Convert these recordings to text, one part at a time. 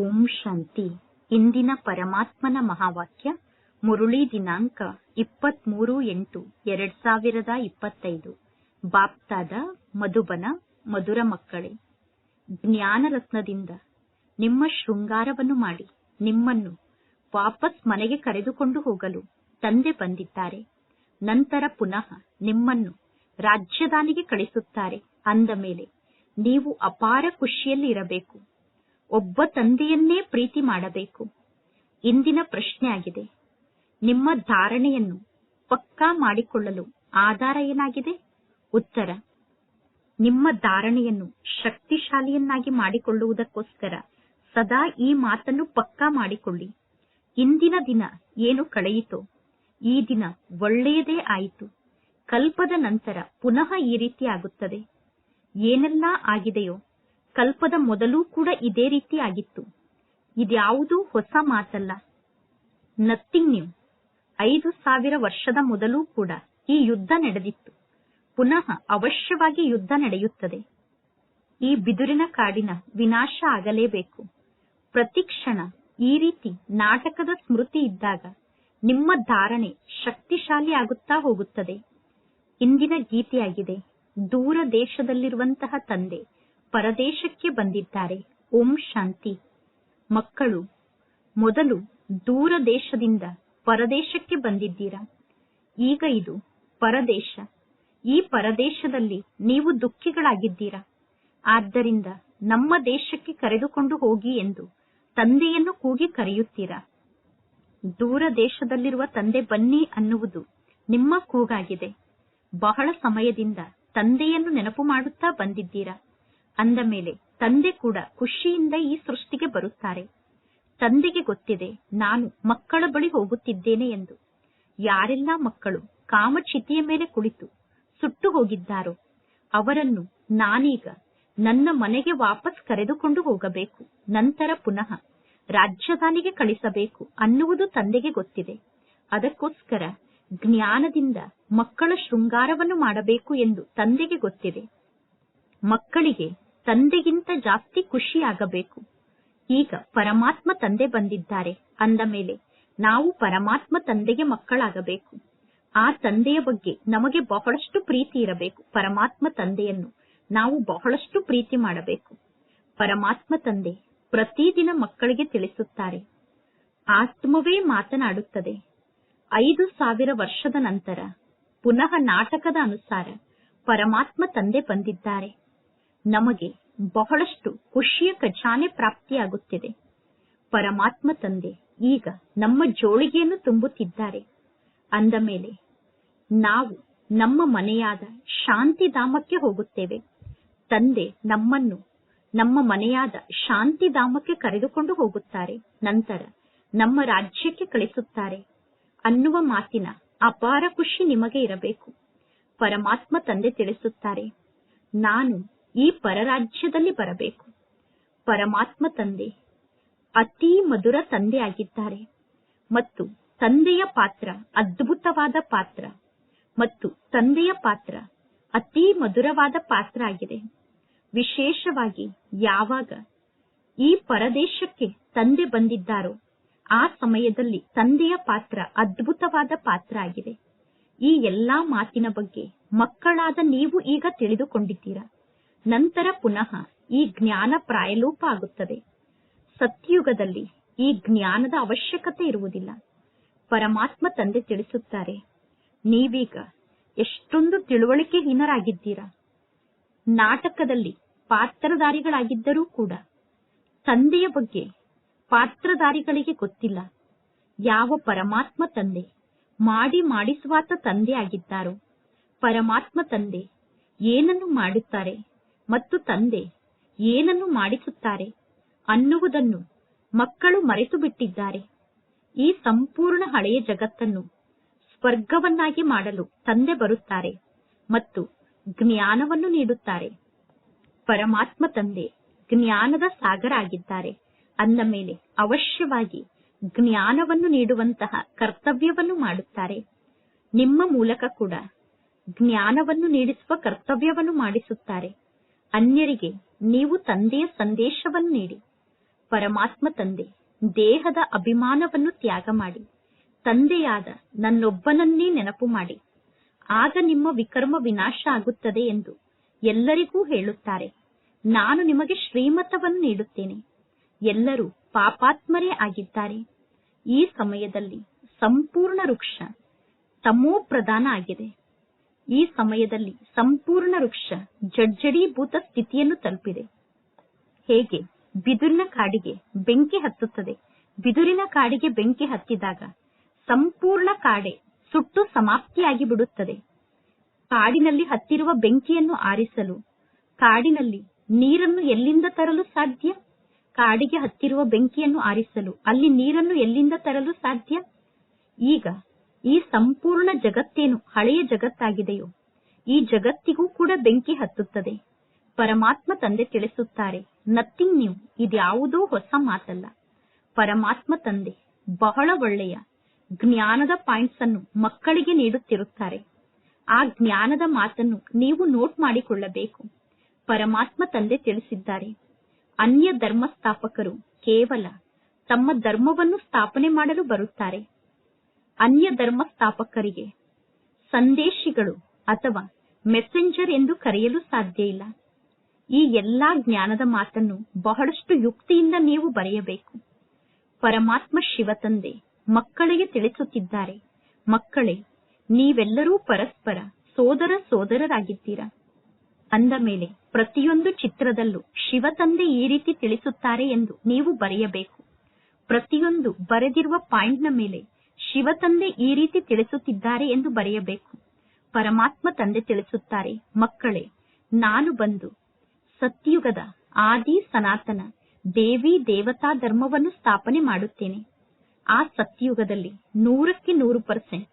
ಓಂ ಶಾಂತಿ. ಇಂದಿನ ಪರಮಾತ್ಮನ ಮಹಾವಾಕ್ಯ, ಮುರುಳಿ ದಿನಾಂಕ ಇಪ್ಪತ್ಮೂರು ಎಂಟು, ಎರಡ್ ಸಾವಿರದ ಇಪ್ಪತ್ತೈದು. ಬಾಪ್ತಾದ ಮಧುಬನ, ಮಧುರ ಮಕ್ಕಳೇ. ಜ್ಞಾನರತ್ನದಿಂದ ನಿಮ್ಮ ಶೃಂಗಾರವನ್ನು ಮಾಡಿ, ನಿಮ್ಮನ್ನು ವಾಪಸ್ ಮನೆಗೆ ಕರೆದುಕೊಂಡು ಹೋಗಲು ತಂದೆ ಬಂದಿದ್ದಾರೆ. ನಂತರ ಪುನಃ ನಿಮ್ಮನ್ನು ರಾಜ್ಯದಾನಿಗೆ ಕಳಿಸುತ್ತಾರೆ. ಅಂದ ಮೇಲೆ, ನೀವು ಅಪಾರ ಖುಷಿಯಲ್ಲಿ ಇರಬೇಕು ಒಬ್ಬ ತಂದೆಯನ್ನೇ ಪ್ರೀತಿ ಮಾಡಬೇಕು. ಇಂದಿನ ಪ್ರಶ್ನೆಯಾಗಿದೆ ನಿಮ್ಮ ಧಾರಣೆಯನ್ನು ಪಕ್ಕಾ ಮಾಡಿಕೊಳ್ಳಲು ಆಧಾರ ಏನಾಗಿದೆ? ಉತ್ತರ, ನಿಮ್ಮ ಧಾರಣೆಯನ್ನು ಶಕ್ತಿಶಾಲಿಯನ್ನಾಗಿ ಮಾಡಿಕೊಳ್ಳುವುದಕ್ಕೋಸ್ಕರ ಸದಾ ಈ ಮಾತನ್ನು ಪಕ್ಕಾ ಮಾಡಿಕೊಳ್ಳಿ. ಇಂದಿನ ದಿನ ಏನು ಕಳೆಯಿತೋ, ಈ ದಿನ ಒಳ್ಳೆಯದೇ ಆಯಿತು. ಕಲ್ಪದ ನಂತರ ಪುನಃ ಈ ರೀತಿ ಆಗುತ್ತದೆ. ಏನೆಲ್ಲ ಆಗಿದೆಯೋ ಕಲ್ಪದ ಮೊದಲೂ ಕೂಡ ಇದೇ ರೀತಿ ಆಗಿತ್ತು. ಇದ್ಯಾವುದೂ ಹೊಸ ಮಾತಲ್ಲ. ನಥಿಂಗ್ ನ್ಯೂ ಐದು ಸಾವಿರ ವರ್ಷದ ಮೊದಲೂ ಕೂಡ ಈ ಯುದ್ಧ ನಡೆದಿತ್ತು. ಪುನಃ ಅವಶ್ಯವಾಗಿ ಯುದ್ಧ ನಡೆಯುತ್ತದೆ. ಈ ಬಿದುರಿನ ಕಾಡಿನ ವಿನಾಶ ಆಗಲೇಬೇಕು. ಪ್ರತಿಕ್ಷಣ ಈ ರೀತಿ ನಾಟಕದ ಸ್ಮೃತಿ ಇದ್ದಾಗ ನಿಮ್ಮ ಧಾರಣೆ ಶಕ್ತಿಶಾಲಿ ಆಗುತ್ತಾ ಹೋಗುತ್ತದೆ. ಇಂದಿನ ಗೀತೆಯಾಗಿದೆ, ದೂರ ದೇಶದಲ್ಲಿರುವಂತಹ ತಂದೆ ಪರದೇಶಕ್ಕೆ ಬಂದಿದ್ದಾರೆ. ಓಂ ಶಾಂತಿ. ಮಕ್ಕಳು, ಮೊದಲು ದೂರ ದೇಶದಿಂದ ಪರದೇಶಕ್ಕೆ ಬಂದಿದ್ದೀರಾ? ಈಗ ಇದು ಪರದೇಶ. ಈ ಪರದೇಶದಲ್ಲಿ ನೀವು ದುಃಖಿಗಳಾಗಿದ್ದೀರಾ? ಆದ್ದರಿಂದ ನಮ್ಮ ದೇಶಕ್ಕೆ ಕರೆದುಕೊಂಡು ಹೋಗಿ ಎಂದು ತಂದೆಯನ್ನು ಕೂಗಿ ಕರೆಯುತ್ತೀರಾ? ದೂರ ದೇಶದಲ್ಲಿರುವ ತಂದೆ ಬನ್ನಿ ಅನ್ನುವುದು ನಿಮ್ಮ ಕೂಗಾಗಿದೆ. ಬಹಳ ಸಮಯದಿಂದ ತಂದೆಯನ್ನು ನೆನಪು ಮಾಡುತ್ತಾ ಬಂದಿದ್ದೀರಾ? ಅಂದ ಮೇಲೆ ತಂದೆ ಕೂಡ ಖುಷಿಯಿಂದ ಈ ಸೃಷ್ಟಿಗೆ ಬರುತ್ತಾರೆ. ತಂದೆಗೆ ಗೊತ್ತಿದೆ, ನಾನು ಮಕ್ಕಳ ಬಳಿ ಹೋಗುತ್ತಿದ್ದೇನೆ ಎಂದು. ಯಾರೆಲ್ಲ ಮಕ್ಕಳು ಕಾಮಚಿತಿಯ ಮೇಲೆ ಕುಳಿತು ಸುಟ್ಟು ಹೋಗಿದ್ದಾರೋ, ಅವರನ್ನು ನಾನೀಗ ನನ್ನ ಮನೆಗೆ ವಾಪಸ್ ಕರೆದುಕೊಂಡು ಹೋಗಬೇಕು. ನಂತರ ಪುನಃ ರಾಜಧಾನಿಗೆ ಕಳಿಸಬೇಕು ಅನ್ನುವುದು ತಂದೆಗೆ ಗೊತ್ತಿದೆ. ಅದಕ್ಕೋಸ್ಕರ ಜ್ಞಾನದಿಂದ ಮಕ್ಕಳ ಶೃಂಗಾರವನ್ನು ಮಾಡಬೇಕು ಎಂದು ತಂದೆಗೆ ಗೊತ್ತಿದೆ. ಮಕ್ಕಳಿಗೆ ತಂದೆಗಿಂತ ಜಾಸ್ತಿ ಖುಷಿಯಾಗಬೇಕು. ಈಗ ಪರಮಾತ್ಮ ತಂದೆ ಬಂದಿದ್ದಾರೆ. ಅಂದ ಮೇಲೆ ನಾವು ಪರಮಾತ್ಮ ತಂದೆಗೆ ಮಕ್ಕಳಾಗಬೇಕು. ಆ ತಂದೆಯ ಬಗ್ಗೆ ನಮಗೆ ಬಹಳಷ್ಟು ಪ್ರೀತಿ ಇರಬೇಕು. ಪರಮಾತ್ಮ ತಂದೆಯನ್ನು ನಾವು ಬಹಳಷ್ಟು ಪ್ರೀತಿ ಮಾಡಬೇಕು. ಪರಮಾತ್ಮ ತಂದೆ ಪ್ರತಿದಿನ ಮಕ್ಕಳಿಗೆ ತಿಳಿಸುತ್ತಾರೆ. ಆತ್ಮವೇ ಮಾತನಾಡುತ್ತದೆ. ಐದು ಸಾವಿರ ವರ್ಷದ ನಂತರ ಪುನಃ ನಾಟಕದ ಅನುಸಾರ ಪರಮಾತ್ಮ ತಂದೆ ಬಂದಿದ್ದಾರೆ. ನಮಗೆ ಬಹಳಷ್ಟು ಖುಷಿಯ ಖಜಾನೆ ಪ್ರಾಪ್ತಿಯಾಗುತ್ತಿದೆ. ಪರಮಾತ್ಮ ತಂದೆ ಈಗ ನಮ್ಮ ಜೋಳಿಗೆಯನ್ನು ತುಂಬುತ್ತಿದ್ದಾರೆ? ಅಂದ ಮೇಲೆ, ನಾವು ನಮ್ಮ ಮನೆಯಾದ ಶಾಂತಿಧಾಮಕ್ಕೆ ಹೋಗುತ್ತೇವೆ. ತಂದೆ ನಮ್ಮನ್ನು ನಮ್ಮ ಮನೆಯಾದ ಶಾಂತಿಧಾಮಕ್ಕೆ ಕರೆದುಕೊಂಡು ಹೋಗುತ್ತಾರೆ. ನಂತರ ನಮ್ಮ ರಾಜ್ಯಕ್ಕೆ ಕಳಿಸುತ್ತಾರೆ. ಅನ್ನುವ ಮಾತಿನ ಅಪಾರ ಖುಷಿ ನಿಮಗೆ ಇರಬೇಕು. ಪರಮಾತ್ಮ ತಂದೆ ತಿಳಿಸುತ್ತಾರೆ, ನಾನು ಈ ಪರರಾಜ್ಯದಲ್ಲಿ ಬರಬೇಕು. ಪರಮಾತ್ಮ ತಂದೆ, ಅತಿ ಮಧುರ ತಂದೆ ಆಗಿದ್ದಾರೆ ಮತ್ತು ತಂದೆಯ ಪಾತ್ರ ಅದ್ಭುತವಾದ ಪಾತ್ರ. ಮತ್ತು ತಂದೆಯ ಪಾತ್ರ ಅತಿ ಮಧುರವಾದ ಪಾತ್ರ ಆಗಿದೆ. ವಿಶೇಷವಾಗಿ ಯಾವಾಗ ಈ ಪರದೇಶಕ್ಕೆ ತಂದೆ ಬಂದಿದ್ದಾರೋ, ಆ ಸಮಯದಲ್ಲಿ ತಂದೆಯ ಪಾತ್ರ ಅದ್ಭುತವಾದ ಪಾತ್ರ ಆಗಿದೆ. ಈ ಎಲ್ಲಾ ಮಾತಿನ ಬಗ್ಗೆ ಮಕ್ಕಳಾದ ನೀವು ಈಗ ತಿಳಿದುಕೊಂಡಿದ್ದೀರಾ? ನಂತರ ಪುನಃ ಈ ಜ್ಞಾನ ಪ್ರಾಯಲೋಪ ಆಗುತ್ತದೆ. ಸತ್ಯುಗದಲ್ಲಿ ಈ ಜ್ಞಾನದ ಅವಶ್ಯಕತೆ ಇರುವುದಿಲ್ಲ. ಪರಮಾತ್ಮ ತಂದೆ ತಿಳಿಸುತ್ತಾರೆ, ನೀವೀಗ ಎಷ್ಟೊಂದು ತಿಳುವಳಿಕೆಹೀನರಾಗಿದ್ದೀರಾ? ನಾಟಕದಲ್ಲಿ ಪಾತ್ರಧಾರಿಗಳಾಗಿದ್ದರೂ ಕೂಡ ತಂದೆಯ ಬಗ್ಗೆ ಪಾತ್ರಧಾರಿಗಳಿಗೆ ಗೊತ್ತಿಲ್ಲ. ಯಾವ ಪರಮಾತ್ಮ ತಂದೆ ಮಾಡಿ ಮಾಡಿಸುವಾತ ತಂದೆ ಆಗಿದ್ದಾರೋ ಪರಮಾತ್ಮ ತಂದೆ ಏನನ್ನು ಮಾಡುತ್ತಾರೆ? ಮತ್ತು ತಂದೆ ಏನನ್ನು ಮಾಡಿಸುತ್ತಾರೆ ಅನ್ನುವುದನ್ನು ಮಕ್ಕಳು ಮರೆತು ಬಿಟ್ಟಿದ್ದಾರೆ ಈ ಸಂಪೂರ್ಣ ಹಳೆಯ ಜಗತ್ತನ್ನು ಸ್ವರ್ಗವನ್ನಾಗಿ ಮಾಡಲು ತಂದೆ ಬರುತ್ತಾರೆ ಮತ್ತು ಜ್ಞಾನವನ್ನು ನೀಡುತ್ತಾರೆ. ಪರಮಾತ್ಮ ತಂದೆ ಜ್ಞಾನದ ಸಾಗರ ಆಗಿದ್ದಾರೆ ಅಂದ ಮೇಲೆ ಅವಶ್ಯವಾಗಿ ಜ್ಞಾನವನ್ನು ನೀಡುವಂತಹ ಕರ್ತವ್ಯವನ್ನು ಮಾಡುತ್ತಾರೆ. ನಿಮ್ಮ ಮೂಲಕ ಕೂಡ ಜ್ಞಾನವನ್ನು ನೀಡಿಸುವ ಕರ್ತವ್ಯವನ್ನು ಮಾಡಿಸುತ್ತಾರೆ. ಅನ್ಯರಿಗೆ ನೀವು ತಂದೆಯ ಸಂದೇಶವನ್ನು ನೀಡಿ, ಪರಮಾತ್ಮ ತಂದೆ, ದೇಹದ ಅಭಿಮಾನವನ್ನು ತ್ಯಾಗ ಮಾಡಿ, ತಂದೆಯಾದ ನನ್ನೊಬ್ಬನನ್ನೇ ನೆನಪು ಮಾಡಿ, ಆಗ ನಿಮ್ಮ ವಿಕರ್ಮ ವಿನಾಶ ಆಗುತ್ತದೆ ಎಂದು ಎಲ್ಲರಿಗೂ ಹೇಳುತ್ತಾರೆ. ನಾನು ನಿಮಗೆ ಶ್ರೀಮತವನ್ನು ನೀಡುತ್ತೇನೆ. ಎಲ್ಲರೂ ಪಾಪಾತ್ಮರೇ ಆಗಿದ್ದಾರೆ. ಈ ಸಮಯದಲ್ಲಿ ಸಂಪೂರ್ಣ ವೃಕ್ಷ ತಮೋ ಪ್ರಧಾನ ಆಗಿದೆ. ಈ ಸಮಯದಲ್ಲಿ ಸಂಪೂರ್ಣ ವೃಕ್ಷ ಜಡ್ಜಡೀಭೂತ ಸ್ಥಿತಿಯನ್ನು ತಲುಪಿದೆ. ಹೇಗೆ? ಬಿದುರಿನ ಕಾಡಿಗೆ ಬೆಂಕಿ ಹತ್ತುತ್ತದೆ. ಬಿದುರಿನ ಕಾಡಿಗೆ ಬೆಂಕಿ ಹತ್ತಿದಾಗ ಸಂಪೂರ್ಣ ಕಾಡೆ ಸುಟ್ಟು ಸಮಾಪ್ತಿಯಾಗಿ ಬಿಡುತ್ತದೆ. ಕಾಡಿನಲ್ಲಿ ಹತ್ತಿರುವ ಬೆಂಕಿಯನ್ನು ಆರಿಸಲು ಕಾಡಿನಲ್ಲಿ ನೀರನ್ನು ಎಲ್ಲಿಂದ ತರಲು ಸಾಧ್ಯ? ಕಾಡಿಗೆ ಹತ್ತಿರುವ ಬೆಂಕಿಯನ್ನು ಆರಿಸಲು ಅಲ್ಲಿ ನೀರನ್ನು ಎಲ್ಲಿಂದ ತರಲು ಸಾಧ್ಯ? ಈಗ ಈ ಸಂಪೂರ್ಣ ಜಗತ್ತೇನು? ಹಳೆಯ ಜಗತ್ತಾಗಿದೆಯೋ? ಈ ಜಗತ್ತಿಗೂ ಕೂಡ ಬೆಂಕಿ ಹತ್ತುತ್ತದೆ. ಪರಮಾತ್ಮ ತಂದೆ ತಿಳಿಸುತ್ತಾರೆ ನಥಿಂಗ್ ನ್ಯೂ ಇದ್ಯಾವುದೋ ಹೊಸ ಮಾತಲ್ಲ. ಪರಮಾತ್ಮ ತಂದೆ, ಬಹಳ ಒಳ್ಳೆಯ. ಜ್ಞಾನದ ಪಾಯಿಂಟ್ಸ್ ಅನ್ನು ಮಕ್ಕಳಿಗೆ ನೀಡುತ್ತಿರುತ್ತಾರೆ. ಆ ಜ್ಞಾನದ ಮಾತನ್ನು ನೀವು ನೋಟ್ ಮಾಡಿಕೊಳ್ಳಬೇಕು. ಪರಮಾತ್ಮ ತಂದೆ ತಿಳಿಸಿದ್ದಾರೆ ಅನ್ಯ ಧರ್ಮ ಸ್ಥಾಪಕರು ಕೇವಲ ತಮ್ಮ ಧರ್ಮವನ್ನು ಸ್ಥಾಪನೆ ಮಾಡಲು ಬರುತ್ತಾರೆ. ಅನ್ಯ ಧರ್ಮ ಸ್ಥಾಪಕರಿಗೆ ಸಂದೇಶಿಗಳು ಅಥವಾ ಮೆಸೆಂಜರ್ ಎಂದು ಕರೆಯಲು ಸಾಧ್ಯ ಇಲ್ಲ. ಈ ಎಲ್ಲಾ ಜ್ಞಾನದ ಮಾತನ್ನು ಬಹಳಷ್ಟು ಯುಕ್ತಿಯಿಂದ ನೀವು ಬರೆಯಬೇಕು. ಪರಮಾತ್ಮ ಶಿವತಂದೆ ಮಕ್ಕಳಿಗೆ ತಿಳಿಸುತ್ತಿದ್ದಾರೆ. ಮಕ್ಕಳೇ, ನೀವೆಲ್ಲರೂ ಪರಸ್ಪರ ಸೋದರ ಸೋದರರಾಗಿದ್ದೀರ? ಅಂದ ಮೇಲೆ ಪ್ರತಿಯೊಂದು ಚಿತ್ರದಲ್ಲೂ ಶಿವತಂದೆ ಈ ರೀತಿ ತಿಳಿಸುತ್ತಾರೆ ಎಂದು ನೀವು ಬರೆಯಬೇಕು. ಪ್ರತಿಯೊಂದು ಬರೆದಿರುವ ಪಾಯಿಂಟ್ನ ಮೇಲೆ ಶಿವತಂದೆ ಈ ರೀತಿ ತಿಳಿಸುತ್ತಿದ್ದಾರೆ ಎಂದು ಬರೆಯಬೇಕು. ಪರಮಾತ್ಮ ತಂದೆ ತಿಳಿಸುತ್ತಾರೆ, ಮಕ್ಕಳೇ, ನಾನು ಬಂದು ಸತ್ಯುಗದ ಆದಿ ಸನಾತನ ದೇವಿ ದೇವತಾ ಧರ್ಮವನ್ನು ಸ್ಥಾಪನೆ ಮಾಡುತ್ತೇನೆ. ಆ ಸತ್ಯುಗದಲ್ಲಿ ನೂರಕ್ಕೆ ನೂರು ಪರ್ಸೆಂಟ್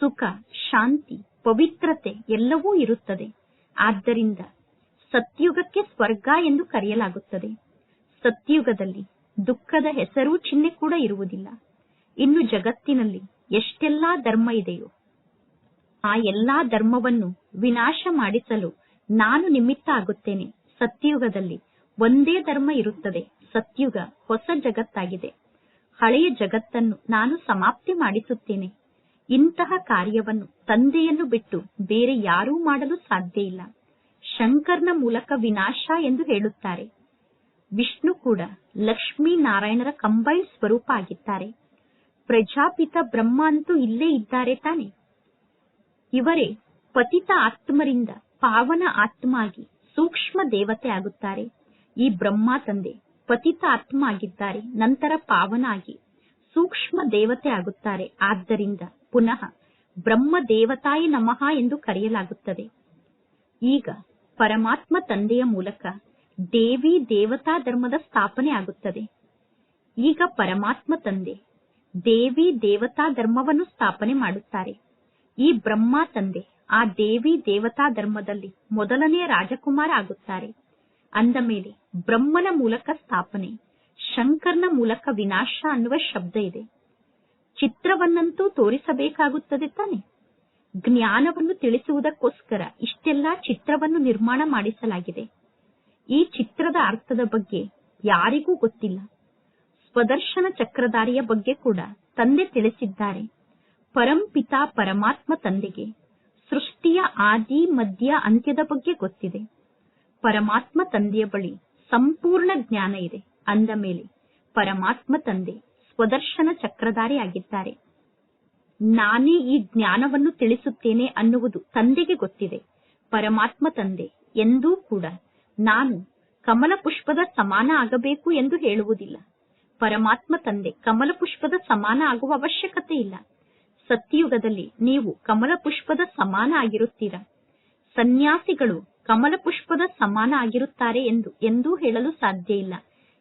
ಸುಖ, ಶಾಂತಿ, ಪವಿತ್ರತೆ ಎಲ್ಲವೂ ಇರುತ್ತದೆ. ಆದ್ದರಿಂದ ಸತ್ಯುಗಕ್ಕೆ ಸ್ವರ್ಗ ಎಂದು ಕರೆಯಲಾಗುತ್ತದೆ. ಸತ್ಯುಗದಲ್ಲಿ ದುಃಖದ ಹೆಸರು ಚಿಹ್ನೆ ಕೂಡ ಇರುವುದಿಲ್ಲ. ಇನ್ನು ಜಗತ್ತಿನಲ್ಲಿ ಎಷ್ಟೆಲ್ಲಾ ಧರ್ಮ ಇದೆಯೋ, ಆ ಎಲ್ಲಾ ಧರ್ಮವನ್ನು ವಿನಾಶ ಮಾಡಿಸಲು ನಾನು ನಿಮಿತ್ತ ಆಗುತ್ತೇನೆ. ಸತ್ಯುಗದಲ್ಲಿ ಒಂದೇ ಧರ್ಮ ಇರುತ್ತದೆ. ಸತ್ಯುಗ ಹೊಸ ಜಗತ್ತಾಗಿದೆ. ಹಳೆಯ ಜಗತ್ತನ್ನು ನಾನು ಸಮಾಪ್ತಿ ಮಾಡಿಸುತ್ತೇನೆ. ಇಂತಹ ಕಾರ್ಯವನ್ನು ತಂದೆಯನ್ನು ಬಿಟ್ಟು ಬೇರೆ ಯಾರೂ ಮಾಡಲು ಸಾಧ್ಯ ಇಲ್ಲ. ಶಂಕರ್ನ ಮೂಲಕ ವಿನಾಶ ಎಂದು ಹೇಳುತ್ತಾರೆ. ವಿಷ್ಣು ಕೂಡ ಲಕ್ಷ್ಮೀ ನಾರಾಯಣರ ಕಂಬೈನ್ ಸ್ವರೂಪ ಆಗಿದ್ದಾರೆ. ಪ್ರಜಾಪಿತ ಬ್ರಹ್ಮ ಅಂತೂ ಇಲ್ಲೇ ಇದ್ದಾರೆ ತಾನೆ. ಇವರೇ ಪತಿತ ಆತ್ಮರಿಂದ ಪಾವನ ಆತ್ಮ ಆಗಿ ಸೂಕ್ಷ್ಮ ದೇವತೆ ಆಗುತ್ತಾರೆ. ಈ ಬ್ರಹ್ಮ ತಂದೆ ಪತಿತ ಆತ್ಮ ಆಗಿದ್ದಾರೆ ನಂತರ ಪಾವನ ಆಗಿ ಸೂಕ್ಷ್ಮ ದೇವತೆ ಆಗುತ್ತಾರೆ. ಆದ್ದರಿಂದ ಪುನಃ ಬ್ರಹ್ಮ ದೇವತಾಯಿ ನಮಃ ಎಂದು ಕರೆಯಲಾಗುತ್ತದೆ. ಈಗ ಪರಮಾತ್ಮ ತಂದೆಯ ಮೂಲಕ ದೇವಿ ದೇವತಾ ಧರ್ಮದ ಸ್ಥಾಪನೆ ಆಗುತ್ತದೆ. ಈಗ ಪರಮಾತ್ಮ ತಂದೆ ದೇವಿ ದೇವತಾ ಧರ್ಮವನ್ನು ಸ್ಥಾಪನೆ ಮಾಡುತ್ತಾರೆ. ಈ ಬ್ರಹ್ಮ ತಂದೆ, ಆ ದೇವಿ ದೇವತಾ ಧರ್ಮದಲ್ಲಿ ಮೊದಲನೆಯ ರಾಜಕುಮಾರ ಆಗುತ್ತಾರೆ. ಅಂದ ಮೇಲೆ ಬ್ರಹ್ಮನ ಮೂಲಕ ಸ್ಥಾಪನೆ, ಶಂಕರ್ನ ಮೂಲಕ ವಿನಾಶ ಅನ್ನುವ ಶಬ್ದ ಇದೆ. ಚಿತ್ರವನ್ನಂತೂ ತೋರಿಸಬೇಕಾಗುತ್ತದೆ ತಾನೆ? ಜ್ಞಾನವನ್ನು ತಿಳಿಸುವುದಕ್ಕೋಸ್ಕರ ಇಷ್ಟೆಲ್ಲ ಚಿತ್ರವನ್ನು ನಿರ್ಮಾಣ ಮಾಡಿಸಲಾಗಿದೆ. ಈ ಚಿತ್ರದ ಅರ್ಥದ ಬಗ್ಗೆ ಯಾರಿಗೂ ಗೊತ್ತಿಲ್ಲ. ಸ್ವದರ್ಶನ ಚಕ್ರಧಾರಿಯ ಬಗ್ಗೆ ಕೂಡ ತಂದೆ ತಿಳಿಸಿದ್ದಾರೆ. ಪರಂಪಿತಾ ಪರಮಾತ್ಮ ತಂದೆಗೆ, ಸೃಷ್ಟಿಯ ಆದಿ ಮಧ್ಯ ಅಂತ್ಯದ ಬಗ್ಗೆ ಗೊತ್ತಿದೆ. ಪರಮಾತ್ಮ ತಂದೆಯ ಬಳಿ ಸಂಪೂರ್ಣ ಜ್ಞಾನ ಇದೆ. ಅಂದ ಮೇಲೆ ಪರಮಾತ್ಮ ತಂದೆ ಸ್ವದರ್ಶನ ಚಕ್ರಧಾರಿ ಆಗಿದ್ದಾರೆ ನಾನೇ ಈ ಜ್ಞಾನವನ್ನು ತಿಳಿಸುತ್ತೇನೆ ಅನ್ನುವುದು ತಂದೆಗೆ ಗೊತ್ತಿದೆ. ಪರಮಾತ್ಮ ತಂದೆ ಎಂದೂ ಕೂಡ ನಾನು ಕಮಲ ಪುಷ್ಪದ ಸಮಾನ ಆಗಬೇಕು ಎಂದು ಹೇಳುವುದಿಲ್ಲ. ಪರಮಾತ್ಮ ತಂದೆ ಕಮಲ ಪುಷ್ಪದ ಸಮಾನ ಆಗುವ ಅವಶ್ಯಕತೆ ಇಲ್ಲ. ಸತ್ಯಯುಗದಲ್ಲಿ ನೀವು ಕಮಲ ಪುಷ್ಪದ ಸಮಾನ ಆಗಿರುತ್ತೀರ? ಸನ್ಯಾಸಿಗಳು ಕಮಲ ಪುಷ್ಪದ ಸಮಾನ ಆಗಿರುತ್ತಾರೆ ಎಂದು ಎಂದೂ ಹೇಳಲು ಸಾಧ್ಯ ಇಲ್ಲ.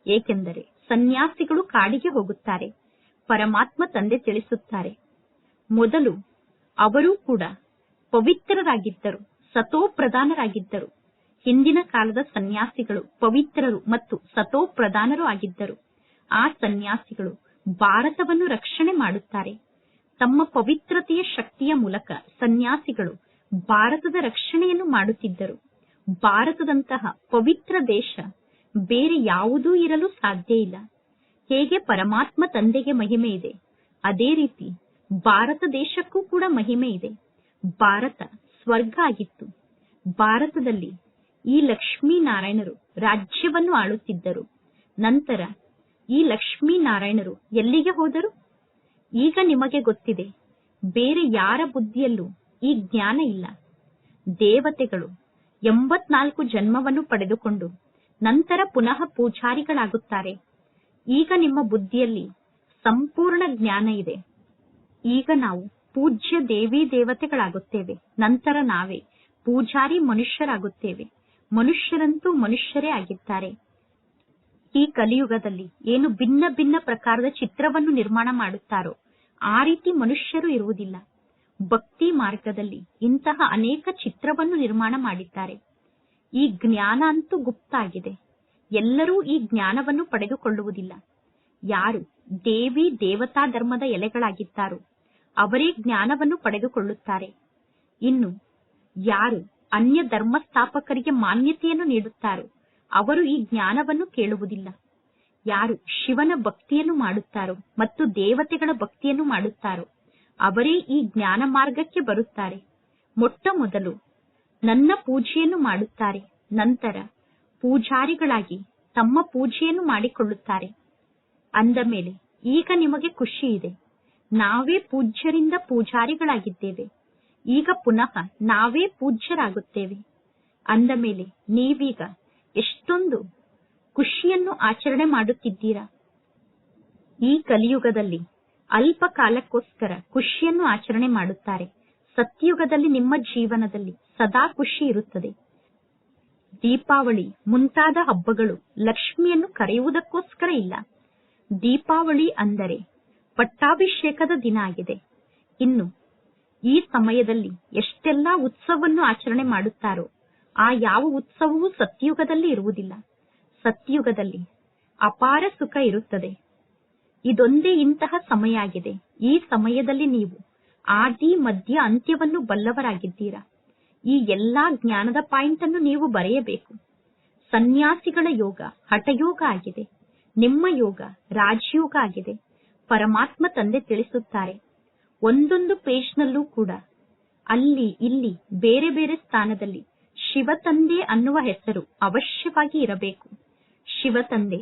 ಏಕೆಂದರೆ ಸನ್ಯಾಸಿಗಳು ಕಾಡಿಗೆ ಹೋಗುತ್ತಾರೆ. ಪರಮಾತ್ಮ ತಂದೆ ತಿಳಿಸುತ್ತಾರೆ. ಮೊದಲು ಅವರೂ ಕೂಡ ಪವಿತ್ರರಾಗಿದ್ದರು ಸತೋ ಪ್ರಧಾನರಾಗಿದ್ದರು ಹಿಂದಿನ ಕಾಲದ ಸನ್ಯಾಸಿಗಳು ಪವಿತ್ರರು ಮತ್ತು ಸತೋಪ್ರಧಾನರು ಆಗಿದ್ದರು. ಆ ಸನ್ಯಾಸಿಗಳು ಭಾರತವನ್ನು ರಕ್ಷಣೆ ಮಾಡುತ್ತಾರೆ. ತಮ್ಮ ಪವಿತ್ರತೆಯ ಶಕ್ತಿಯ ಮೂಲಕ ಸನ್ಯಾಸಿಗಳು ಭಾರತದ ರಕ್ಷಣೆಯನ್ನು ಮಾಡುತ್ತಿದ್ದರು. ಭಾರತದಂತಹ ಪವಿತ್ರ ದೇಶ ಬೇರೆ ಯಾವುದೂ ಇರಲು ಸಾಧ್ಯ ಇಲ್ಲ. ಹೇಗೆ ಪರಮಾತ್ಮ ತಂದೆಗೆ ಮಹಿಮೆ ಇದೆ, ಅದೇ ರೀತಿ ಭಾರತ ದೇಶಕ್ಕೂ ಕೂಡ ಮಹಿಮೆ ಇದೆ. ಭಾರತ ಸ್ವರ್ಗ ಆಗಿತ್ತು. ಭಾರತದಲ್ಲಿ ಈ ಲಕ್ಷ್ಮೀನಾರಾಯಣರು ರಾಜ್ಯವನ್ನು ಆಳುತ್ತಿದ್ದರು. ನಂತರ ಈ ಲಕ್ಷ್ಮೀನಾರಾಯಣರು ಎಲ್ಲಿಗೆ ಹೋದರು? ಈಗ ನಿಮಗೆ ಗೊತ್ತಿದೆ, ಬೇರೆ ಯಾರ ಬುದ್ಧಿಯಲ್ಲೂ ಈ ಜ್ಞಾನ ಇಲ್ಲ. ದೇವತೆಗಳು ಎಂಬತ್ನಾಲ್ಕು ಜನ್ಮವನ್ನು ಪಡೆದುಕೊಂಡು ನಂತರ ಪುನಃ ಪೂಜಾರಿಗಳಾಗುತ್ತಾರೆ. ಈಗ ನಿಮ್ಮ ಬುದ್ಧಿಯಲ್ಲಿ ಸಂಪೂರ್ಣ ಜ್ಞಾನ ಇದೆ. ಈಗ ನಾವು ಪೂಜ್ಯ ದೇವಿ ದೇವತೆಗಳಾಗುತ್ತೇವೆ. ನಂತರ ನಾವೇ ಪೂಜಾರಿ ಮನುಷ್ಯರಾಗುತ್ತೇವೆ. ಮನುಷ್ಯರಂತೂ ಮನುಷ್ಯರೇ ಆಗಿದ್ದಾರೆ. ಈ ಕಲಿಯುಗದಲ್ಲಿ ಏನು ಭಿನ್ನ ಭಿನ್ನ ಪ್ರಕಾರದ ಚಿತ್ರವನ್ನು ನಿರ್ಮಾಣ ಮಾಡುತ್ತಾರೋ ಆ ರೀತಿ ಮನುಷ್ಯರು ಇರುವುದಿಲ್ಲ. ಭಕ್ತಿ ಮಾರ್ಗದಲ್ಲಿ ಇಂತಹ ಅನೇಕ ಚಿತ್ರವನ್ನು ನಿರ್ಮಾಣ ಮಾಡಿದ್ದಾರೆ. ಈ ಜ್ಞಾನ ಅಂತೂ ಗುಪ್ತಾಗಿದೆ. ಎಲ್ಲರೂ ಈ ಜ್ಞಾನವನ್ನು ಪಡೆದುಕೊಳ್ಳುವುದಿಲ್ಲ. ಯಾರು ದೇವಿ ದೇವತಾ ಧರ್ಮದ ಎಲೆಗಳಾಗಿದ್ದಾರೋ ಅವರೇ ಜ್ಞಾನವನ್ನು ಪಡೆದುಕೊಳ್ಳುತ್ತಾರೆ. ಇನ್ನು ಯಾರು ಅನ್ಯ ಧರ್ಮ ಸ್ಥಾಪಕರಿಗೆ ಮಾನ್ಯತೆಯನ್ನು ನೀಡುತ್ತಾರೋ ಅವರು ಈ ಜ್ಞಾನವನ್ನು ಕೇಳುವುದಿಲ್ಲ. ಯಾರು ಶಿವನ ಭಕ್ತಿಯನ್ನು ಮಾಡುತ್ತಾರೋ ಮತ್ತು ದೇವತೆಗಳ ಭಕ್ತಿಯನ್ನು ಮಾಡುತ್ತಾರೋ, ಅವರೇ ಈ ಜ್ಞಾನ ಮಾರ್ಗಕ್ಕೆ ಬರುತ್ತಾರೆ. ಮೊಟ್ಟ ಮೊದಲು ನನ್ನ ಪೂಜೆಯನ್ನು ಮಾಡುತ್ತಾರೆ, ನಂತರ ಪೂಜಾರಿಗಳಾಗಿ ತಮ್ಮ ಪೂಜೆಯನ್ನು ಮಾಡಿಕೊಳ್ಳುತ್ತಾರೆ. ಅಂದ ಮೇಲೆ ಈಗ ನಿಮಗೆ ಖುಷಿ ಇದೆ ನಾವೇ ಪೂಜ್ಯರಿಂದ ಪೂಜಾರಿಗಳಾಗಿದ್ದೇವೆ. ಈಗ ಪುನಃ ನಾವೇ ಪೂಜ್ಯರಾಗುತ್ತೇವೆ. ಅಂದ ಮೇಲೆ ನೀವೀಗ ಎಷ್ಟೊಂದು ಖುಷಿಯನ್ನು ಆಚರಣೆ ಮಾಡುತ್ತಿದ್ದೀರಾ? ಈ ಕಲಿಯುಗದಲ್ಲಿ ಅಲ್ಪ ಕಾಲಕ್ಕೋಸ್ಕರ ಖುಷಿಯನ್ನು ಆಚರಣೆ ಮಾಡುತ್ತಾರೆ. ಸತ್ಯುಗದಲ್ಲಿ ನಿಮ್ಮ ಜೀವನದಲ್ಲಿ ಸದಾ ಖುಷಿ ಇರುತ್ತದೆ. ದೀಪಾವಳಿ ಮುಂತಾದ ಹಬ್ಬಗಳು ಲಕ್ಷ್ಮಿಯನ್ನು ಕರೆಯುವುದಕ್ಕೋಸ್ಕರ ಇಲ್ಲ. ದೀಪಾವಳಿ ಅಂದರೆ ಪಟ್ಟಾಭಿಷೇಕದ ದಿನ ಆಗಿದೆ. ಇನ್ನು ಈ ಸಮಯದಲ್ಲಿ ಎಷ್ಟೆಲ್ಲಾ ಉತ್ಸವವನ್ನು ಆಚರಣೆ ಮಾಡುತ್ತಾರೋ ಆ ಯಾವ ಉತ್ಸವವೂ ಸತ್ಯುಗದಲ್ಲಿ ಇರುವುದಿಲ್ಲ. ಸತ್ಯುಗದಲ್ಲಿ ಅಪಾರ ಸುಖ ಇರುತ್ತದೆ. ಇದೊಂದೇ ಇಂತಹ ಸಮಯ ಆಗಿದೆ ಈ ಸಮಯದಲ್ಲಿ ನೀವು ಆದಿ, ಮಧ್ಯ, ಅಂತ್ಯವನ್ನು ಬಲ್ಲವರಾಗಿದ್ದೀರಾ. ಈ ಎಲ್ಲಾ ಜ್ಞಾನದ ಪಾಯಿಂಟ್ ಅನ್ನು ನೀವು ಬರೆಯಬೇಕು. ಸನ್ಯಾಸಿಗಳ ಯೋಗ ಹಠಯೋಗ ಆಗಿದೆ. ನಿಮ್ಮ ಯೋಗ ರಾಜಯೋಗ ಆಗಿದೆ. ಪರಮಾತ್ಮ ತಂದೆ ತಿಳಿಸುತ್ತಾರೆ. ಒಂದೊಂದು ಪೇಜ್ನಲ್ಲೂ ಕೂಡ ಅಲ್ಲಿ, ಇಲ್ಲಿ ಬೇರೆ ಬೇರೆ ಸ್ಥಾನದಲ್ಲಿ ಶಿವ ತಂದೆ ಅನ್ನುವ ಹೆಸರು ಅವಶ್ಯವಾಗಿ ಇರಬೇಕು. ಶಿವ ತಂದೆ,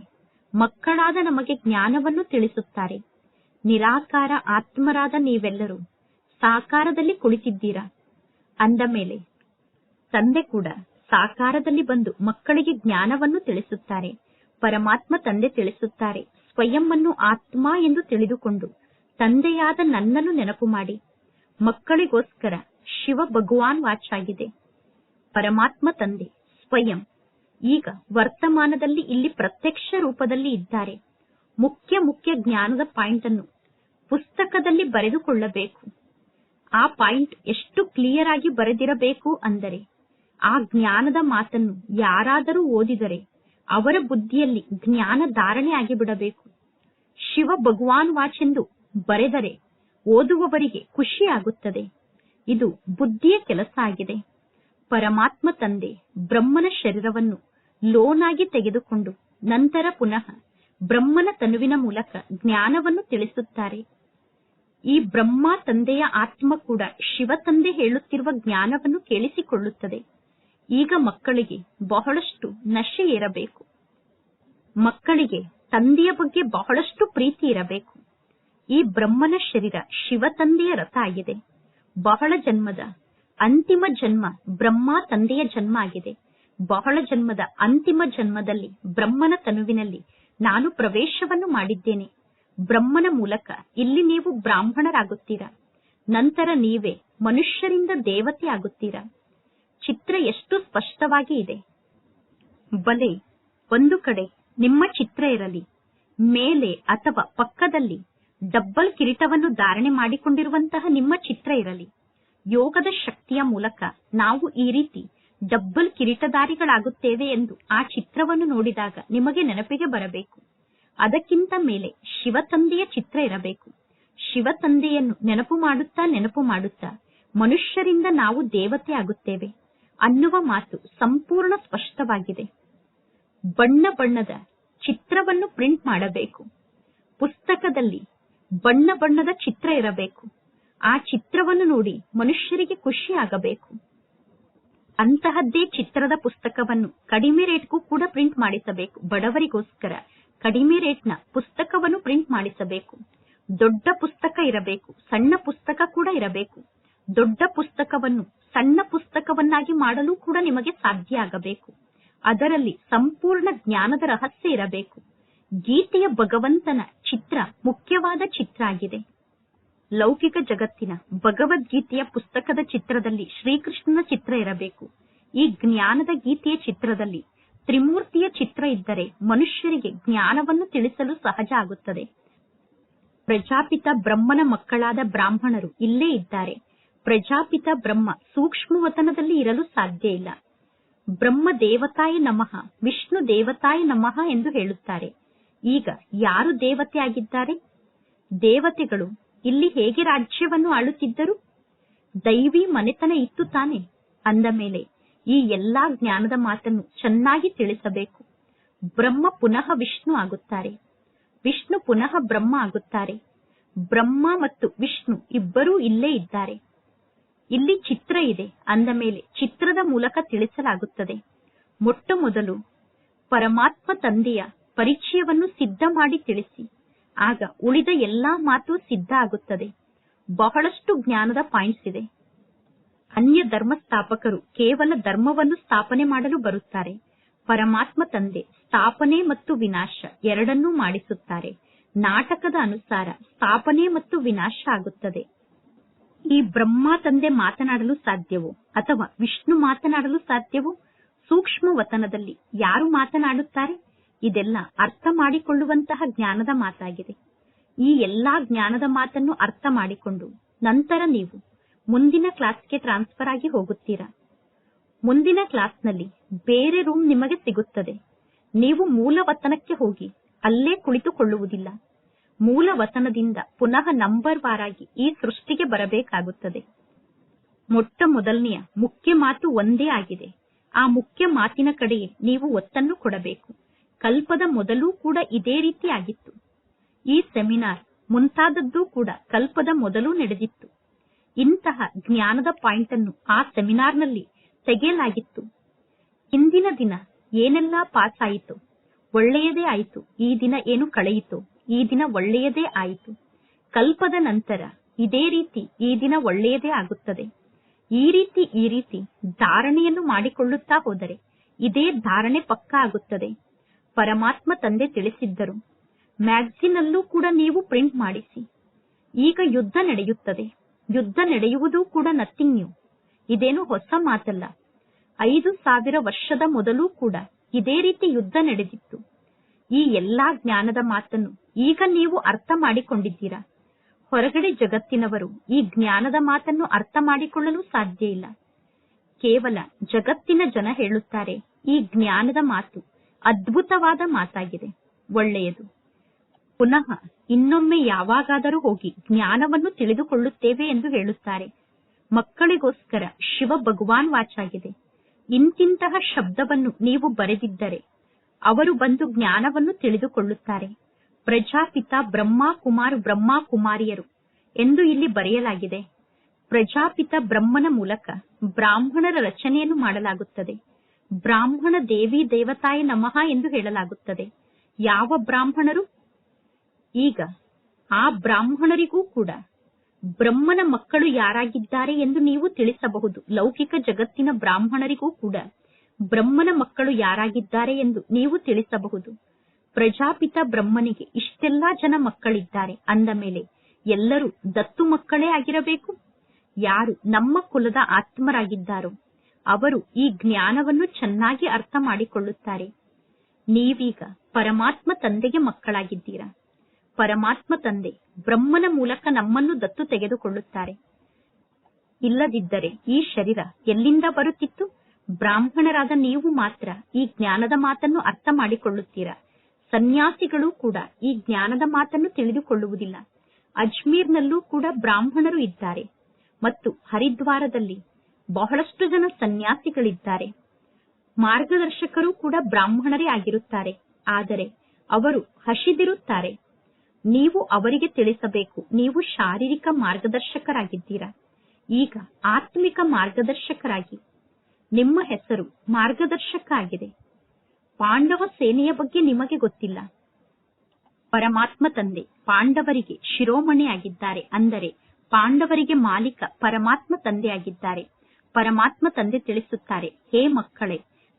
ಮಕ್ಕಳಾದ ನಮಗೆ ಜ್ಞಾನವನ್ನು ತಿಳಿಸುತ್ತಾರೆ. ನಿರಾಕಾರ ಆತ್ಮರಾದ ನೀವೆಲ್ಲರೂ ಸಾಕಾರದಲ್ಲಿ ಕುಳಿತಿದ್ದೀರಾ? ಅಂದ ಮೇಲೆ, ತಂದೆ ಕೂಡ ಸಾಕಾರದಲ್ಲಿ ಬಂದು ಮಕ್ಕಳಿಗೆ ಜ್ಞಾನವನ್ನು ತಿಳಿಸುತ್ತಾರೆ. ಪರಮಾತ್ಮ ತಂದೆ ತಿಳಿಸುತ್ತಾರೆ. ಸ್ವಯಂ ಅನ್ನು ಆತ್ಮ ಎಂದು ತಿಳಿದುಕೊಂಡು ತಂದೆಯಾದ ನನ್ನನ್ನು ನೆನಪು ಮಾಡಿ. ಮಕ್ಕಳಿಗೋಸ್ಕರ ಶಿವ ಭಗವಾನ್ ವಾಚಾಗಿದೆ. ಪರಮಾತ್ಮ ತಂದೆ, ಸ್ವಯಂ. ಈಗ ವರ್ತಮಾನದಲ್ಲಿ ಇಲ್ಲಿ ಪ್ರತ್ಯಕ್ಷ ರೂಪದಲ್ಲಿ ಇದ್ದಾರೆ. ಮುಖ್ಯ ಮುಖ್ಯ ಜ್ಞಾನದ ಪಾಯಿಂಟ್ ಅನ್ನು ಪುಸ್ತಕದಲ್ಲಿ ಬರೆದುಕೊಳ್ಳಬೇಕು. ಆ ಪಾಯಿಂಟ್ ಎಷ್ಟು ಕ್ಲಿಯರ್ ಆಗಿ ಬರೆದಿರಬೇಕು ಅಂದರೆ, ಆ ಜ್ಞಾನದ ಮಾತನ್ನು ಯಾರಾದರೂ ಓದಿದರೆ ಅವರ ಬುದ್ಧಿಯಲ್ಲಿ ಜ್ಞಾನ ಧಾರಣೆ ಆಗಿಬಿಡಬೇಕು. ಶಿವ ಭಗವಾನ್ ವಾಚೆಂದು ಬರೆದರೆ ಓದುವವರಿಗೆ ಖುಷಿಯಾಗುತ್ತದೆ ಇದು ಬುದ್ಧಿಯ ಕೆಲಸ ಆಗಿದೆ. ಪರಮಾತ್ಮ ತಂದೆ ಬ್ರಹ್ಮನ ಶರೀರವನ್ನು ಲೋನಾಗಿ ತೆಗೆದುಕೊಂಡು ನಂತರ ಪುನಃ ಬ್ರಹ್ಮನ ತನುವಿನ ಮೂಲಕ ಜ್ಞಾನವನ್ನು ತಿಳಿಸುತ್ತಾರೆ. ಈ ಬ್ರಹ್ಮ ತಂದೆಯ ಆತ್ಮ ಕೂಡ ಶಿವ ತಂದೆ ಹೇಳುತ್ತಿರುವ ಜ್ಞಾನವನ್ನು ಕೇಳಿಸಿಕೊಳ್ಳುತ್ತದೆ. ಈಗ ಮಕ್ಕಳಿಗೆ ಬಹಳಷ್ಟು ನಶೆ ಇರಬೇಕು. ಮಕ್ಕಳಿಗೆ ತಂದೆಯ ಬಗ್ಗೆ ಬಹಳಷ್ಟು ಪ್ರೀತಿ ಇರಬೇಕು. ಈ ಬ್ರಹ್ಮನ ಶರೀರ ಶಿವ ತಂದೆಯ ರಥ ಆಗಿದೆ. ಬಹಳ ಜನ್ಮದ ಅಂತಿಮ ಜನ್ಮ, ಬ್ರಹ್ಮ ತಂದೆಯ ಜನ್ಮ ಆಗಿದೆ. ಬಹಳ ಜನ್ಮದ ಅಂತಿಮ ಜನ್ಮದಲ್ಲಿ, ಬ್ರಹ್ಮನ ತನುವಿನಲ್ಲಿ ನಾನು ಪ್ರವೇಶವನ್ನು ಮಾಡಿದ್ದೇನೆ. ಬ್ರಹ್ಮನ ಮೂಲಕ ಇಲ್ಲಿ ನೀವು ಬ್ರಾಹ್ಮಣರಾಗುತ್ತೀರಾ? ನಂತರ ನೀವೇ ಮನುಷ್ಯರಿಂದ ದೇವತೆ ಆಗುತ್ತೀರಾ? ಚಿತ್ರ ಎಷ್ಟು ಸ್ಪಷ್ಟವಾಗಿ ಇದೆ. ಬಲೆ, ಒಂದು ಕಡೆ ನಿಮ್ಮ ಚಿತ್ರ ಇರಲಿ, ಮೇಲೆ ಅಥವಾ ಪಕ್ಕದಲ್ಲಿ ಡಬ್ಬಲ್ ಕಿರೀಟವನ್ನು ಧಾರಣೆ ಮಾಡಿಕೊಂಡಿರುವಂತಹ ನಿಮ್ಮ ಚಿತ್ರ ಇರಲಿ. ಯೋಗದ ಶಕ್ತಿಯ ಮೂಲಕ ನಾವು ಈ ರೀತಿ ಡಬ್ಬಲ್ ಕಿರೀಟಧಾರಿಗಳಾಗುತ್ತೇವೆ ಎಂದು ಆ ಚಿತ್ರವನ್ನು ನೋಡಿದಾಗ ನಿಮಗೆ ನೆನಪಿಗೆ ಬರಬೇಕು. ಅದಕ್ಕಿಂತ ಮೇಲೆ ಶಿವ ತಂದೆಯ ಚಿತ್ರ ಇರಬೇಕು. ಶಿವ ತಂದೆಯನ್ನು ನೆನಪು ಮಾಡುತ್ತಾ ನೆನಪು ಮಾಡುತ್ತಾ ಮನುಷ್ಯರಿಂದ ನಾವು ದೇವತೆ ಆಗುತ್ತೇವೆ ಅನ್ನುವ ಮಾತು ಸಂಪೂರ್ಣ ಸ್ಪಷ್ಟವಾಗಿದೆ. ಬಣ್ಣ ಬಣ್ಣದ ಚಿತ್ರವನ್ನು ಪ್ರಿಂಟ್ ಮಾಡಬೇಕು. ಪುಸ್ತಕದಲ್ಲಿ ಬಣ್ಣ ಬಣ್ಣದ ಚಿತ್ರ ಇರಬೇಕು. ಆ ಚಿತ್ರವನ್ನು ನೋಡಿ ಮನುಷ್ಯರಿಗೆ ಖುಷಿ ಆಗಬೇಕು. ಅಂತಹದ್ದೇ ಚಿತ್ರದ ಪುಸ್ತಕವನ್ನು ಕಡಿಮೆ ರೇಟ್ಗೂ ಕೂಡ ಪ್ರಿಂಟ್ ಮಾಡಿಸಬೇಕು. ಬಡವರಿಗೋಸ್ಕರ ಕಡಿಮೆ ರೇಟ್ನ ಪುಸ್ತಕವನ್ನು ಪ್ರಿಂಟ್ ಮಾಡಿಸಬೇಕು. ದೊಡ್ಡ ಪುಸ್ತಕ ಇರಬೇಕು, ಸಣ್ಣ ಪುಸ್ತಕ ಕೂಡ ಇರಬೇಕು. ದೊಡ್ಡ ಪುಸ್ತಕವನ್ನು ಸಣ್ಣ ಪುಸ್ತಕವನ್ನಾಗಿ ಮಾಡಲು ಕೂಡ ನಿಮಗೆ ಸಾಧ್ಯ ಆಗಬೇಕು. ಅದರಲ್ಲಿ ಸಂಪೂರ್ಣ ಜ್ಞಾನದ ರಹಸ್ಯ ಇರಬೇಕು. ಗೀತೆಯ ಭಗವಂತನ ಚಿತ್ರ ಮುಖ್ಯವಾದ ಚಿತ್ರ ಆಗಿದೆ. ಲೌಕಿಕ ಜಗತ್ತಿನ ಭಗವದ್ಗೀತೆಯ ಪುಸ್ತಕದ ಚಿತ್ರದಲ್ಲಿ ಶ್ರೀಕೃಷ್ಣನ ಚಿತ್ರ ಇರಬೇಕು. ಈ ಜ್ಞಾನದ ಗೀತೆಯ ಚಿತ್ರದಲ್ಲಿ ತ್ರಿಮೂರ್ತಿಯ ಚಿತ್ರ ಇದ್ದರೆ ಮನುಷ್ಯರಿಗೆ ಜ್ಞಾನವನ್ನು ತಿಳಿಸಲು ಸಹಜ ಆಗುತ್ತದೆ. ಪ್ರಜಾಪಿತ ಬ್ರಹ್ಮನ ಮಕ್ಕಳಾದ ಬ್ರಾಹ್ಮಣರು ಇಲ್ಲೇ ಇದ್ದಾರೆ. ಪ್ರಜಾಪಿತ ಬ್ರಹ್ಮ ಸೂಕ್ಷ್ಮವತನದಲ್ಲಿ ಇರಲು ಸಾಧ್ಯ ಇಲ್ಲ. ಬ್ರಹ್ಮ ದೇವತಾಯ ನಮಃ, ವಿಷ್ಣು ದೇವತಾಯ ನಮಃ ಎಂದು ಹೇಳುತ್ತಾರೆ. ಈಗ ಯಾರು ದೇವತೆ ಆಗಿದ್ದಾರೆ? ದೇವತೆಗಳು ಇಲ್ಲಿ ಹೇಗೆ ರಾಜ್ಯವನ್ನು ಆಳುತ್ತಿದ್ದರು? ದೈವಿ ಮನೆತನ ಇತ್ತು ತಾನೆ. ಅಂದ ಮೇಲೆ ಈ ಎಲ್ಲಾ ಜ್ಞಾನದ ಮಾತನ್ನು ಚೆನ್ನಾಗಿ ತಿಳಿಸಬೇಕು. ಬ್ರಹ್ಮ ಪುನಃ ವಿಷ್ಣು ಆಗುತ್ತಾರೆ. ವಿಷ್ಣು ಪುನಃ ಬ್ರಹ್ಮ ಆಗುತ್ತಾರೆ. ಬ್ರಹ್ಮ ಮತ್ತು ವಿಷ್ಣು ಇಬ್ಬರೂ ಇಲ್ಲೇ ಇದ್ದಾರೆ. ಇಲ್ಲಿ ಚಿತ್ರ ಇದೆ. ಅಂದ ಮೇಲೆ ಚಿತ್ರದ ಮೂಲಕ ತಿಳಿಸಲಾಗುತ್ತದೆ. ಮೊಟ್ಟ ಮೊದಲು ಪರಮಾತ್ಮ ತಂದೆಯ ಪರಿಚಯವನ್ನು ಸಿದ್ಧ ಮಾಡಿ ತಿಳಿಸಿ. ಆಗ ಉಳಿದ ಎಲ್ಲಾ ಮಾತು ಸಿದ್ಧ ಆಗುತ್ತದೆ. ಬಹಳಷ್ಟು ಜ್ಞಾನದ ಪಾಯಿಂಟ್ಸ್ ಇದೆ. ಅನ್ಯ ಧರ್ಮ ಸ್ಥಾಪಕರು ಕೇವಲ ಧರ್ಮವನ್ನು ಸ್ಥಾಪನೆ ಮಾಡಲು ಬರುತ್ತಾರೆ. ಪರಮಾತ್ಮ ತಂದೆ ಸ್ಥಾಪನೆ ಮತ್ತು ವಿನಾಶ ಎರಡನ್ನೂ ಮಾಡಿಸುತ್ತಾರೆ. ನಾಟಕದ ಅನುಸಾರ ಸ್ಥಾಪನೆ ಮತ್ತು ವಿನಾಶ ಆಗುತ್ತದೆ. ಈ ಬ್ರಹ್ಮ ತಂದೆ ಮಾತನಾಡಲು ಸಾಧ್ಯವೋ? ಅಥವಾ ವಿಷ್ಣು ಮಾತನಾಡಲು ಸಾಧ್ಯವೋ? ಸೂಕ್ಷ್ಮ ವತನದಲ್ಲಿ ಯಾರು ಮಾತನಾಡುತ್ತಾರೆ? ಇದೆಲ್ಲ ಅರ್ಥ ಮಾಡಿಕೊಳ್ಳುವಂತಹ ಜ್ಞಾನದ ಮಾತಾಗಿದೆ. ಈ ಎಲ್ಲಾ ಜ್ಞಾನದ ಮಾತನ್ನು ಅರ್ಥ ಮಾಡಿಕೊಂಡು ನಂತರ ನೀವು ಮುಂದಿನ ಕ್ಲಾಸ್ಗೆ ಟ್ರಾನ್ಸ್ಫರ್ ಆಗಿ ಹೋಗುತ್ತೀರಾ? ಮುಂದಿನ ಕ್ಲಾಸ್ನಲ್ಲಿ ಬೇರೆ ರೂಮ್ ನಿಮಗೆ ಸಿಗುತ್ತದೆ. ನೀವು ಮೂಲ ವತನಕ್ಕೆ ಹೋಗಿ ಅಲ್ಲೇ ಕುಳಿತುಕೊಳ್ಳುವುದಿಲ್ಲ. ಮೂಲ ವತನದಿಂದ ಪುನಃ ನಂಬರ್ ವಾರಾಗಿ ಈ ಸೃಷ್ಟಿಗೆ ಬರಬೇಕಾಗುತ್ತದೆ. ಮೊಟ್ಟ ಮೊದಲನೆಯ ಮುಖ್ಯ ಮಾತು ಒಂದೇ ಆಗಿದೆ. ಆ ಮುಖ್ಯ ಮಾತಿನ ಕಡೆಗೆ ನೀವು ಒತ್ತನ್ನು ಕೊಡಬೇಕು. ಕಲ್ಪದ ಮೊದಲೂ ಕೂಡ ಇದೇ ರೀತಿ ಆಗಿತ್ತು. ಈ ಸೆಮಿನಾರ್ ಮುಂತಾದದ್ದು ಕೂಡ ಕಲ್ಪದ ಮೊದಲು ನಡೆದಿತ್ತು. ಇಂತಹ ಜ್ಞಾನದ ಪಾಯಿಂಟ್ ಅನ್ನು ಆ ಸೆಮಿನಾರ್ನಲ್ಲಿ ತೆಗೆಯಲಾಗಿತ್ತು. ಹಿಂದಿನ ದಿನ ಏನೆಲ್ಲ ಪಾಸ್ ಆಯಿತು? ಒಳ್ಳೆಯದೇ ಆಯಿತು. ಈ ದಿನ ಏನು ಕಳೆಯಿತು? ಈ ದಿನ ಒಳ್ಳೆಯದೇ ಆಯಿತು. ಕಲ್ಪದ ನಂತರ ಇದೇ ರೀತಿ ಈ ದಿನ ಒಳ್ಳೆಯದೇ ಆಗುತ್ತದೆ. ಈ ರೀತಿ ಈ ರೀತಿ ಧಾರಣೆಯನ್ನು ಮಾಡಿಕೊಳ್ಳುತ್ತಾ ಹೋದರೆ ಇದೇ ಧಾರಣೆ ಪಕ್ಕ ಆಗುತ್ತದೆ. ಪರಮಾತ್ಮ ತಂದೆ ತಿಳಿಸಿದ್ದರು. ಮ್ಯಾಗ್ಝಿನ್ ಅಲ್ಲೂ ಕೂಡ ನೀವು ಪ್ರಿಂಟ್ ಮಾಡಿಸಿ. ಈಗ ಯುದ್ಧ ನಡೆಯುತ್ತದೆ. ಯುದ್ಧ ನಡೆಯುವುದು ಕೂಡ ನಥಿಂಗ್ ನ್ಯೂ ಇದೇನು ಹೊಸ ಮಾತಲ್ಲ. ಐದು ಸಾವಿರ ವರ್ಷದ ಮೊದಲು ಕೂಡ ಇದೇ ರೀತಿ ಯುದ್ಧ ನಡೆದಿತ್ತು. ಈ ಎಲ್ಲಾ ಜ್ಞಾನದ ಮಾತನ್ನು ಈಗ ನೀವು ಅರ್ಥ ಮಾಡಿಕೊಂಡಿದ್ದೀರಾ? ಹೊರಗಡೆ ಜಗತ್ತಿನವರು ಈ ಜ್ಞಾನದ ಮಾತನ್ನು ಅರ್ಥ ಮಾಡಿಕೊಳ್ಳಲು ಸಾಧ್ಯ ಇಲ್ಲ. ಕೇವಲ ಜಗತ್ತಿನ ಜನ ಹೇಳುತ್ತಾರೆ ಈ ಜ್ಞಾನದ ಮಾತು. ಅದ್ಭುತವಾದ ಮಾತಾಗಿದೆ. ಒಳ್ಳೆಯದು. ಪುನಃ ಇನ್ನೊಮ್ಮೆ ಯಾವಾಗಾದರೂ ಹೋಗಿ ಜ್ಞಾನವನ್ನು ತಿಳಿದುಕೊಳ್ಳುತ್ತೇವೆ ಎಂದು ಹೇಳುತ್ತಾರೆ. ಮಕ್ಕಳಿಗೋಸ್ಕರ ಶಿವ ಭಗವಾನ್ ವಾಚಾಗಿದೆ ಇಂತಿಂತಹ ಶಬ್ದವನ್ನು ನೀವು ಬರೆದಿದ್ದರೆ ಅವರು ಬಂದು ಜ್ಞಾನವನ್ನು ತಿಳಿದುಕೊಳ್ಳುತ್ತಾರೆ. ಪ್ರಜಾಪಿತ ಬ್ರಹ್ಮ ಕುಮಾರ್ ಬ್ರಹ್ಮ ಕುಮಾರಿಯರು ಎಂದು ಇಲ್ಲಿ ಬರೆಯಲಾಗಿದೆ. ಪ್ರಜಾಪಿತ ಬ್ರಹ್ಮನ ಮೂಲಕ ಬ್ರಾಹ್ಮಣರ ರಚನೆಯನ್ನು ಮಾಡಲಾಗುತ್ತದೆ. ಬ್ರಾಹ್ಮಣ ದೇವಿ ದೇವತಾಯ ನಮಃ ಎಂದು ಹೇಳಲಾಗುತ್ತದೆ. ಯಾವ ಬ್ರಾಹ್ಮಣರು? ಈಗ ಆ ಬ್ರಾಹ್ಮಣರಿಗೂ ಕೂಡ ಬ್ರಹ್ಮನ ಮಕ್ಕಳು ಯಾರಾಗಿದ್ದಾರೆ ಎಂದು ನೀವು ತಿಳಿಸಬಹುದು. ಲೌಕಿಕ ಜಗತ್ತಿನ ಬ್ರಾಹ್ಮಣರಿಗೂ ಕೂಡ ಬ್ರಹ್ಮನ ಮಕ್ಕಳು ಯಾರಾಗಿದ್ದಾರೆ ಎಂದು ನೀವು ತಿಳಿಸಬಹುದು. ಪ್ರಜಾಪಿತ ಬ್ರಹ್ಮನಿಗೆ ಇಷ್ಟೆಲ್ಲಾ ಜನ ಮಕ್ಕಳಿದ್ದಾರೆ. ಅಂದ ಮೇಲೆ ಎಲ್ಲರೂ ದತ್ತು ಮಕ್ಕಳೇ ಆಗಿರಬೇಕು? ಯಾರು ನಮ್ಮ ಕುಲದ ಆತ್ಮರಾಗಿದ್ದಾರೋ? ಅವರು ಈ ಜ್ಞಾನವನ್ನು ಚೆನ್ನಾಗಿ ಅರ್ಥ ಮಾಡಿಕೊಳ್ಳುತ್ತಾರೆ. ನೀವೀಗ ಪರಮಾತ್ಮ ತಂದೆಗೆ ಮಕ್ಕಳಾಗಿದ್ದೀರಾ? ಪರಮಾತ್ಮ ತಂದೆ ಬ್ರಹ್ಮನ ಮೂಲಕ ನಮ್ಮನ್ನು ದತ್ತು ತೆಗೆದುಕೊಳ್ಳುತ್ತಾರೆ. ಇಲ್ಲದಿದ್ದರೆ ಈ ಶರೀರ ಎಲ್ಲಿಂದ ಬರುತ್ತಿತ್ತು? ಬ್ರಾಹ್ಮಣರಾದ ನೀವು ಮಾತ್ರ ಈ ಜ್ಞಾನದ ಮಾತನ್ನು ಅರ್ಥ ಮಾಡಿಕೊಳ್ಳುತ್ತೀರಾ? ಸನ್ಯಾಸಿಗಳು ಕೂಡ ಈ ಜ್ಞಾನದ ಮಾತನ್ನು ತಿಳಿದುಕೊಳ್ಳುವುದಿಲ್ಲ. ಅಜ್ಮೀರ್ನಲ್ಲೂ ಕೂಡ ಬ್ರಾಹ್ಮಣರು ಇದ್ದಾರೆ. ಮತ್ತು ಹರಿದ್ವಾರದಲ್ಲಿ ಬಹಳಷ್ಟು ಜನ ಸನ್ಯಾಸಿಗಳಿದ್ದಾರೆ. ಮಾರ್ಗದರ್ಶಕರು ಕೂಡ ಬ್ರಾಹ್ಮಣರೇ ಆಗಿರುತ್ತಾರೆ. ಆದರೆ ಅವರು ಹಸಿದಿರುತ್ತಾರೆ. ನೀವು ಅವರಿಗೆ ತಿಳಿಸಬೇಕು. ನೀವು ಶಾರೀರಿಕ ಮಾರ್ಗದರ್ಶಕರಾಗಿದ್ದೀರಾ? ಈಗ ಆತ್ಮಿಕ ಮಾರ್ಗದರ್ಶಕರಾಗಿ. ನಿಮ್ಮ ಹೆಸರು ಮಾರ್ಗದರ್ಶಕ ಆಗಿದೆ. ಪಾಂಡವ ಸೇನೆಯ ಬಗ್ಗೆ ನಿಮಗೆ ಗೊತ್ತಿಲ್ಲ. ಪರಮಾತ್ಮ ತಂದೆ, ಪಾಂಡವರಿಗೆ ಶಿರೋಮಣಿ ಆಗಿದ್ದಾರೆ. ಅಂದರೆ ಪಾಂಡವರಿಗೆ ಮಾಲೀಕ ಪರಮಾತ್ಮ ತಂದೆಯಾಗಿದ್ದಾರೆ ಪರಮಾತ್ಮ ತಂದೆ ತಿಳಿಸುತ್ತಾರೆ, ಹೇ ಮಕ್ಕಳೇ,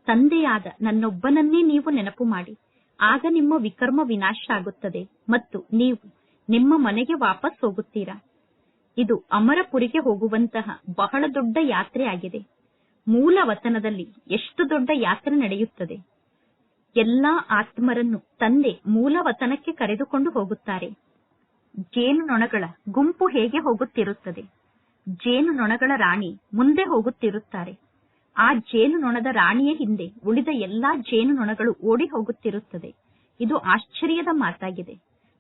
ತಂದೆಯಾದ ನನ್ನೊಬ್ಬನನ್ನೇ ನೀವು ನೆನಪು ಮಾಡಿ. ಆಗ ನಿಮ್ಮ ವಿಕರ್ಮ ವಿನಾಶ ಆಗುತ್ತದೆ ಮತ್ತು ನೀವು ನಿಮ್ಮ ಮನೆಗೆ ವಾಪಸ್ ಹೋಗುತ್ತೀರಾ? ಇದು ಅಮರಪುರಿಗೆ ಹೋಗುವಂತಹ ಬಹಳ ದೊಡ್ಡ ಯಾತ್ರೆ ಆಗಿದೆ. ಮೂಲ ವತನದಲ್ಲಿ ಎಷ್ಟು ದೊಡ್ಡ ಯಾತ್ರೆ ನಡೆಯುತ್ತದೆ? ಎಲ್ಲಾ ಆತ್ಮರನ್ನು ತಂದೆ ಮೂಲ ವತನಕ್ಕೆ ಕರೆದುಕೊಂಡು ಹೋಗುತ್ತಾರೆ. ಜೇನುನೊಣಗಳ ಗುಂಪು ಹೇಗೆ ಹೋಗುತ್ತಿರುತ್ತದೆ? ಜೇನು ನೊಣಗಳ ರಾಣಿ ಮುಂದೆ ಹೋಗುತ್ತಿರುತ್ತಾರೆ. ಆ ಜೇನು ನೊಣದ ರಾಣಿಯ ಹಿಂದೆ ಉಳಿದ ಎಲ್ಲಾ ಜೇನು ನೊಣಗಳು ಓಡಿ ಹೋಗುತ್ತಿರುತ್ತದೆ. ಇದು ಆಶ್ಚರ್ಯದ ಮಾತಾಗಿದೆ.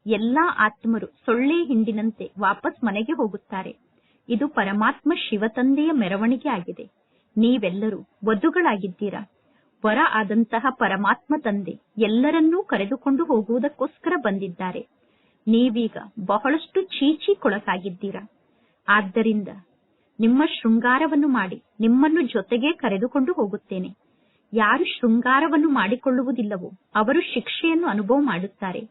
ಎಲ್ಲಾ ಆತ್ಮರು ಸೊಳ್ಳೆ ಹಿಂಡಿನಂತೆ ವಾಪಸ್ ಮನೆಗೆ ಹೋಗುತ್ತಾರೆ. ಇದು ಪರಮಾತ್ಮ ಶಿವತಂದೆಯ ಮೆರವಣಿಗೆ ಆಗಿದೆ. ನೀವೆಲ್ಲರೂ ವಧುಗಳಾಗಿದ್ದೀರಾ? ವರ ಆದಂತಹ ಪರಮಾತ್ಮ ತಂದೆ ಎಲ್ಲರನ್ನೂ ಕರೆದುಕೊಂಡು ಹೋಗುವುದಕ್ಕೋಸ್ಕರ ಬಂದಿದ್ದಾರೆ. ನೀವೀಗ ಬಹಳಷ್ಟು ಚೀಚಿಕೊಳಕಾಗಿದ್ದೀರಾ ಆದ್ದರಿಂದ ನಿಮ್ಮ ಶೃಂಗಾರವನ್ನು ಮಾಡಿ ನಿಮ್ಮನ್ನು ಜೊತೆಗೆ ಕರೆದುಕೊಂಡು ಹೋಗುತ್ತೇನೆ. ಯಾರು ಶೃಂಗಾರವನ್ನು ಮಾಡಿಕೊಳ್ಳುವುದಿಲ್ಲವೋ ಅವರು ಶಿಕ್ಷೆಯನ್ನು ಅನುಭವ ಮಾಡುತ್ತಾರೆ.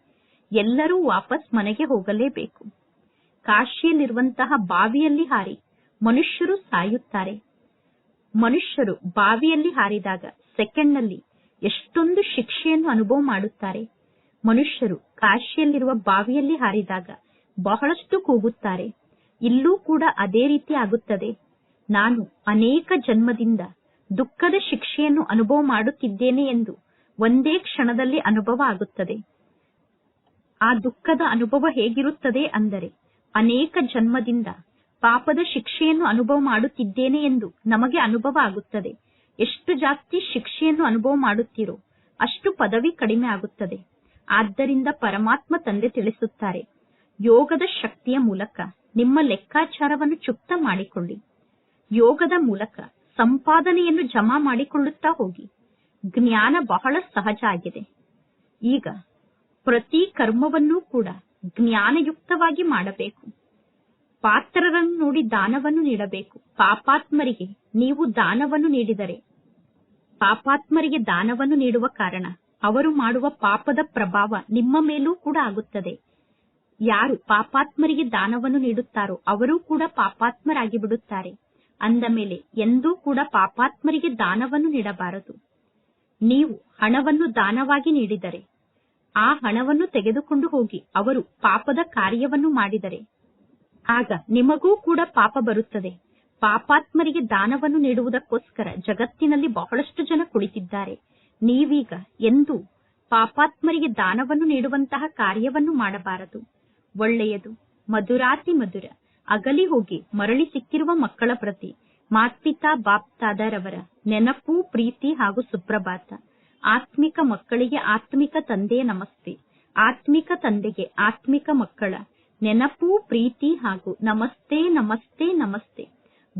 ಎಲ್ಲರೂ ವಾಪಸ್ ಮನೆಗೆ ಹೋಗಲೇಬೇಕು. ಕಾಶಿಯಲ್ಲಿರುವಂತಹ ಬಾವಿಯಲ್ಲಿ ಹಾರಿ ಮನುಷ್ಯರು ಸಾಯುತ್ತಾರೆ. ಮನುಷ್ಯರು ಬಾವಿಯಲ್ಲಿ ಹಾರಿದಾಗ ಸೆಕೆಂಡ್ನಲ್ಲಿ ಎಷ್ಟೊಂದು ಶಿಕ್ಷೆಯನ್ನು ಅನುಭವ ಮಾಡುತ್ತಾರೆ. ಮನುಷ್ಯರು ಕಾಶಿಯಲ್ಲಿರುವ ಬಾವಿಯಲ್ಲಿ ಹಾರಿದಾಗ ಬಹಳಷ್ಟು ಕೂಗುತ್ತಾರೆ. ಇಲ್ಲೂ ಕೂಡ ಅದೇ ರೀತಿ ಆಗುತ್ತದೆ. ನಾನು ಅನೇಕ ಜನ್ಮದಿಂದ ದುಃಖದ ಶಿಕ್ಷೆಯನ್ನು ಅನುಭವ ಮಾಡುತ್ತಿದ್ದೇನೆ ಎಂದು ಒಂದೇ ಕ್ಷಣದಲ್ಲಿ ಅನುಭವ ಆಗುತ್ತದೆ. ಆ ದುಃಖದ ಅನುಭವ ಹೇಗಿರುತ್ತದೆ ಅಂದರೆ ಅನೇಕ ಜನ್ಮದಿಂದ ಪಾಪದ ಶಿಕ್ಷೆಯನ್ನು ಅನುಭವ ಮಾಡುತ್ತಿದ್ದೇನೆ ಎಂದು ನಮಗೆ ಅನುಭವ ಆಗುತ್ತದೆ. ಎಷ್ಟು ಜಾಸ್ತಿ ಶಿಕ್ಷೆಯನ್ನು ಅನುಭವ ಮಾಡುತ್ತೀರೋ ಅಷ್ಟು ಪದವಿ ಕಡಿಮೆ ಆಗುತ್ತದೆ. ಆದ್ದರಿಂದ ಪರಮಾತ್ಮ ತಂದೆ ತಿಳಿಸುತ್ತಾರೆ, ಯೋಗದ ಶಕ್ತಿಯ ಮೂಲಕ. ನಿಮ್ಮ ಲೆಕ್ಕಾಚಾರವನ್ನು ಚುಕ್ತ ಮಾಡಿಕೊಳ್ಳಿ. ಯೋಗದ ಮೂಲಕ ಸಂಪಾದನೆಯನ್ನು ಜಮಾ ಮಾಡಿಕೊಳ್ಳುತ್ತಾ ಹೋಗಿ. ಜ್ಞಾನ ಬಹಳ ಸಹಜ ಆಗಿದೆ. ಈಗ ಪ್ರತಿ ಕರ್ಮವನ್ನೂ ಕೂಡ ಜ್ಞಾನಯುಕ್ತವಾಗಿ ಮಾಡಬೇಕು. ಪಾತ್ರರನ್ನು ನೋಡಿ ದಾನವನ್ನು ನೀಡಬೇಕು. ಪಾಪಾತ್ಮರಿಗೆ ನೀವು ದಾನವನ್ನು ನೀಡಿದರೆ. ಪಾಪಾತ್ಮರಿಗೆ ದಾನವನ್ನು ನೀಡುವ ಕಾರಣ ಅವರು ಮಾಡುವ ಪಾಪದ ಪ್ರಭಾವ ನಿಮ್ಮ ಮೇಲೂ ಕೂಡ ಆಗುತ್ತದೆ. ಯಾರು ಪಾಪಾತ್ಮರಿಗೆ ದಾನವನ್ನು ನೀಡುತ್ತಾರೋ ಅವರೂ ಕೂಡ ಪಾಪಾತ್ಮರಾಗಿ ಬಿಡುತ್ತಾರೆ ಅಂದ ಮೇಲೆ ಎಂದೂ ಕೂಡ ಪಾಪಾತ್ಮರಿಗೆ ದಾನವನ್ನು ನೀಡಬಾರದು. ನೀವು ಹಣವನ್ನು ದಾನವಾಗಿ ನೀಡಿದರೆ, ಆ ಹಣವನ್ನು ತೆಗೆದುಕೊಂಡು ಹೋಗಿ ಅವರು ಪಾಪದ ಕಾರ್ಯವನ್ನು ಮಾಡಿದರೆ, ಆಗ ನಿಮಗೂ ಕೂಡ ಪಾಪ ಬರುತ್ತದೆ. ಪಾಪಾತ್ಮರಿಗೆ ದಾನವನ್ನು ನೀಡುವುದಕ್ಕೋಸ್ಕರ ಜಗತ್ತಿನಲ್ಲಿ ಬಹಳಷ್ಟು ಜನ ಕುಳಿತಿದ್ದಾರೆ. ನೀವೀಗ ಎಂದೂ ಪಾಪಾತ್ಮರಿಗೆ ದಾನವನ್ನು ನೀಡುವಂತಹ ಕಾರ್ಯವನ್ನು ಮಾಡಬಾರದು. ಒಳ್ಳೆಯದು. ಮಧುರಾತಿ ಮಧುರ. ಅಗಲಿ ಹೋಗಿ ಮರಳಿ ಸಿಕ್ಕಿರುವ ಮಕ್ಕಳ ಪ್ರತಿ. ಮಾತ್ಪಿತಾ ಬಾಪ್ತಾದರವರ ನೆನಪು, ಪ್ರೀತಿ ಹಾಗೂ ಸುಪ್ರಭಾತ. ಆತ್ಮಿಕ ಮಕ್ಕಳಿಗೆ ಆತ್ಮಿಕ ತಂದೆಯ ನಮಸ್ತೆ. ಆತ್ಮಿಕ ತಂದೆಗೆ ಆತ್ಮಿಕ ಮಕ್ಕಳ. ನೆನಪು, ಪ್ರೀತಿ ಹಾಗೂ ನಮಸ್ತೆ ನಮಸ್ತೆ ನಮಸ್ತೆ.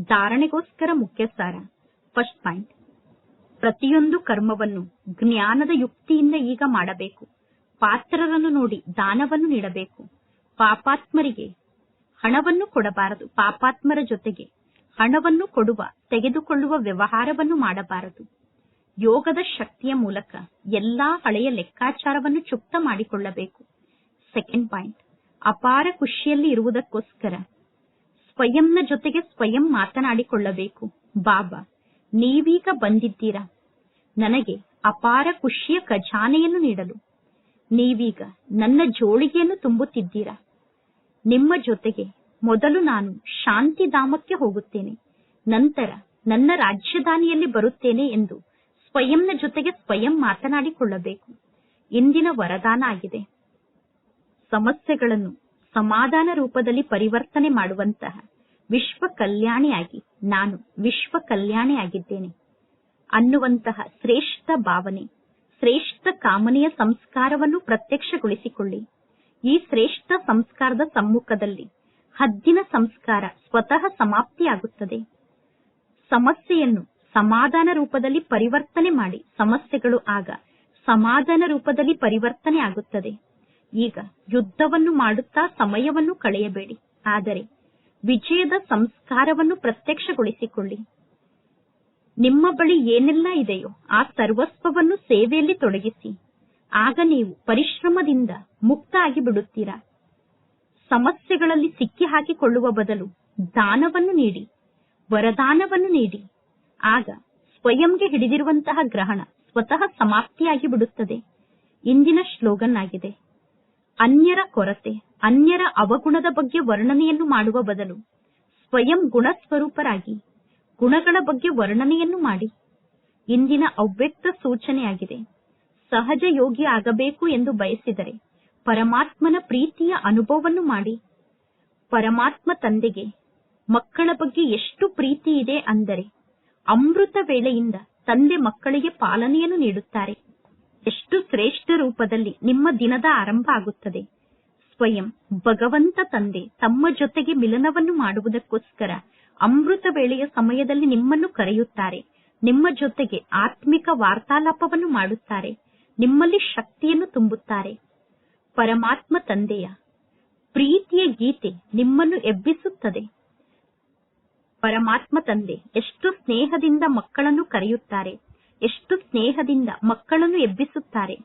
ಧಾರಣೆಗೋಸ್ಕರ ಮುಖ್ಯ ಸಾರ ಫಸ್ಟ್ ಪಾಯಿಂಟ್. ಪ್ರತಿಯೊಂದು ಕರ್ಮವನ್ನು ಜ್ಞಾನದ ಯುಕ್ತಿಯಿಂದ ಈಗ ಮಾಡಬೇಕು. ಪಾತ್ರರನ್ನು ನೋಡಿ ದಾನವನ್ನು ನೀಡಬೇಕು. ಪಾಪಾತ್ಮರಿಗೆ ಹಣವನ್ನು ಕೊಡಬಾರದು. ಪಾಪಾತ್ಮರ ಜೊತೆಗೆ ಹಣವನ್ನು ಕೊಡುವ, ತೆಗೆದುಕೊಳ್ಳುವ ವ್ಯವಹಾರವನ್ನು ಮಾಡಬಾರದು. ಯೋಗದ ಶಕ್ತಿಯ ಮೂಲಕ ಎಲ್ಲಾ ಹಳೆಯ ಲೆಕ್ಕಾಚಾರವನ್ನು ಚುಕ್ತ ಮಾಡಿಕೊಳ್ಳಬೇಕು. ಸೆಕೆಂಡ್ ಪಾಯಿಂಟ್ ಅಪಾರ ಖುಷಿಯಲ್ಲಿ ಇರುವುದಕ್ಕೋಸ್ಕರ ಸ್ವಯಂನ ಜೊತೆಗೆ ಸ್ವಯಂ ಮಾತನಾಡಿಕೊಳ್ಳಬೇಕು. ಬಾಬಾ, ನೀವೀಗ ಬಂದಿದ್ದೀರಾ? ನನಗೆ ಅಪಾರ ಖುಷಿಯ ಖಜಾನೆಯನ್ನು ನೀಡಲು. ನೀವೀಗ ನನ್ನ ಜೋಳಿಗೆಯನ್ನು ತುಂಬುತ್ತಿದ್ದೀರಾ? ನಿಮ್ಮ ಜೊತೆಗೆ ಮೊದಲು ನಾನು ಶಾಂತಿಧಾಮಕ್ಕೆ ಹೋಗುತ್ತೇನೆ, ನಂತರ ನನ್ನ ರಾಜ್ಯಧಾನಿಯಲ್ಲಿ ಬರುತ್ತೇನೆ ಎಂದು ಸ್ವಯಂನ ಜೊತೆಗೆ ಸ್ವಯಂ ಮಾತನಾಡಿಕೊಳ್ಳಬೇಕು. ಇಂದಿನ ವರದಾನ ಆಗಿದೆ. ಸಮಸ್ಯೆಗಳನ್ನು ಸಮಾಧಾನ ರೂಪದಲ್ಲಿ ಪರಿವರ್ತನೆ ಮಾಡುವಂತಹ ವಿಶ್ವ ಕಲ್ಯಾಣಿಯಾಗಿ ನಾನು ವಿಶ್ವ ಕಲ್ಯಾಣಿಯಾಗಿದ್ದೇನೆ ಅನ್ನುವಂತಹ ಶ್ರೇಷ್ಠ ಭಾವನೆ, ಶ್ರೇಷ್ಠ ಕಾಮನೆಯ ಸಂಸ್ಕಾರವನ್ನು ಪ್ರತ್ಯಕ್ಷಗೊಳಿಸಿಕೊಳ್ಳಿ. ಈ ಶ್ರೇಷ್ಠ ಸಂಸ್ಕಾರದ ಸಮ್ಮುಖದಲ್ಲಿ ಹದ್ದಿನ ಸಂಸ್ಕಾರ ಸ್ವತಃ ಸಮಾಪ್ತಿಯಾಗುತ್ತದೆ. ಸಮಸ್ಯೆಯನ್ನು ಸಮಾಧಾನ ರೂಪದಲ್ಲಿ ಪರಿವರ್ತನೆ ಮಾಡಿ ಸಮಸ್ಯೆಗಳು ಆಗ ಸಮಾಧಾನ ರೂಪದಲ್ಲಿ ಪರಿವರ್ತನೆ ಆಗುತ್ತದೆ. ಈಗ ಯುದ್ಧವನ್ನು ಮಾಡುತ್ತಾ ಸಮಯವನ್ನು ಕಳೆಯಬೇಡಿ. ಆದರೆ ವಿಜಯದ ಸಂಸ್ಕಾರವನ್ನು ಪ್ರತ್ಯಕ್ಷಗೊಳಿಸಿಕೊಳ್ಳಿ. ನಿಮ್ಮ ಬಳಿ ಏನೆಲ್ಲ ಇದೆಯೋ ಆ ಸರ್ವಸ್ವವನ್ನು ಸೇವೆಯಲ್ಲಿ ತೊಡಗಿಸಿ. ಆಗ ನೀವು ಪರಿಶ್ರಮದಿಂದ ಮುಕ್ತ ಆಗಿ ಬಿಡುತ್ತೀರಾ ಸಮಸ್ಯೆಗಳಲ್ಲಿ ಸಿಕ್ಕಿ ಹಾಕಿಕೊಳ್ಳುವ ಬದಲು ದಾನವನ್ನು ನೀಡಿ, ವರದಾನವನ್ನು ನೀಡಿ. ಆಗ ಸ್ವಯಂಗೆ ಹಿಡಿದಿರುವಂತಹ ಗ್ರಹಣ ಸ್ವತಃ ಸಮಾಪ್ತಿಯಾಗಿ ಬಿಡುತ್ತದೆ ಇಂದಿನ ಶ್ಲೋಗನ್ ಆಗಿದೆ ಅನ್ಯರ ಕೊರತೆ, ಅನ್ಯರ ಅವಗುಣದ ಬಗ್ಗೆ ವರ್ಣನೆಯನ್ನು ಮಾಡುವ ಬದಲು ಸ್ವಯಂ ಗುಣಸ್ವರೂಪರಾಗಿ ಗುಣಗಳ ಬಗ್ಗೆ ವರ್ಣನೆಯನ್ನು ಮಾಡಿ. ಇಂದಿನ ಅವ್ಯಕ್ತ ಸೂಚನೆಯಾಗಿದೆ. ಸಹಜ ಯೋಗಿ ಆಗಬೇಕು ಎಂದು ಬಯಸಿದರೆ ಪರಮಾತ್ಮನ ಪ್ರೀತಿಯ ಅನುಭವವನ್ನು ಮಾಡಿ. ಪರಮಾತ್ಮ ತಂದೆಗೆ ಮಕ್ಕಳ ಬಗ್ಗೆ ಎಷ್ಟು ಪ್ರೀತಿ ಇದೆ ಅಂದರೆ ಅಮೃತ ವೇಳೆಯಿಂದ ತಂದೆ ಮಕ್ಕಳಿಗೆ ಪಾಲನೆಯನ್ನು ನೀಡುತ್ತಾರೆ. ಎಷ್ಟು ಶ್ರೇಷ್ಠ ರೂಪದಲ್ಲಿ ನಿಮ್ಮ ದಿನದ ಆರಂಭ ಆಗುತ್ತದೆ. ಸ್ವಯಂ ಭಗವಂತ ತಂದೆ ತಮ್ಮ ಜೊತೆಗೆ ಮಿಲನವನ್ನು ಮಾಡುವುದಕ್ಕೋಸ್ಕರ ಅಮೃತ ವೇಳೆಯ ಸಮಯದಲ್ಲಿ ನಿಮ್ಮನ್ನು ಕರೆಯುತ್ತಾರೆ. ನಿಮ್ಮ ಜೊತೆಗೆ ಆತ್ಮಿಕ ವಾರ್ತಾಲಾಪವನ್ನು ಮಾಡುತ್ತಾರೆ. ನಿಮ್ಮಲ್ಲಿ ಶಕ್ತಿಯನ್ನು ತುಂಬುತ್ತಾರೆ. ಪರಮಾತ್ಮ ತಂದೆಯ ಪ್ರೀತಿಯ ಗೀತೆ ನಿಮ್ಮನ್ನು ಎಬ್ಬಿಸುತ್ತದೆ. ಪರಮಾತ್ಮ ತಂದೆ, ಎಷ್ಟು ಸ್ನೇಹದಿಂದ ಮಕ್ಕಳನ್ನು ಕರೆಯುತ್ತಾರೆ, ಎಷ್ಟು ಸ್ನೇಹದಿಂದ ಮಕ್ಕಳನ್ನು ಎಬ್ಬಿಸುತ್ತಾರೆ.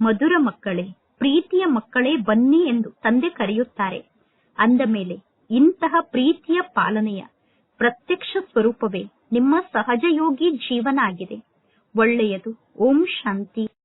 ಮಧುರ ಮಕ್ಕಳೇ, ಪ್ರೀತಿಯ ಮಕ್ಕಳೇ ಬನ್ನಿ ಎಂದು ತಂದೆ ಕರೆಯುತ್ತಾರೆ. ಅಂದ ಮೇಲೆ, ಇಂತಹ ಪ್ರೀತಿಯ ಪಾಲನೆಯ ಪ್ರತ್ಯಕ್ಷ ಸ್ವರೂಪವೇ ನಿಮ್ಮ ಸಹಜಯೋಗಿ ಜೀವನ ಆಗಿದೆ ಒಳ್ಳೆಯದು, ಓಂ ಶಾಂತಿ.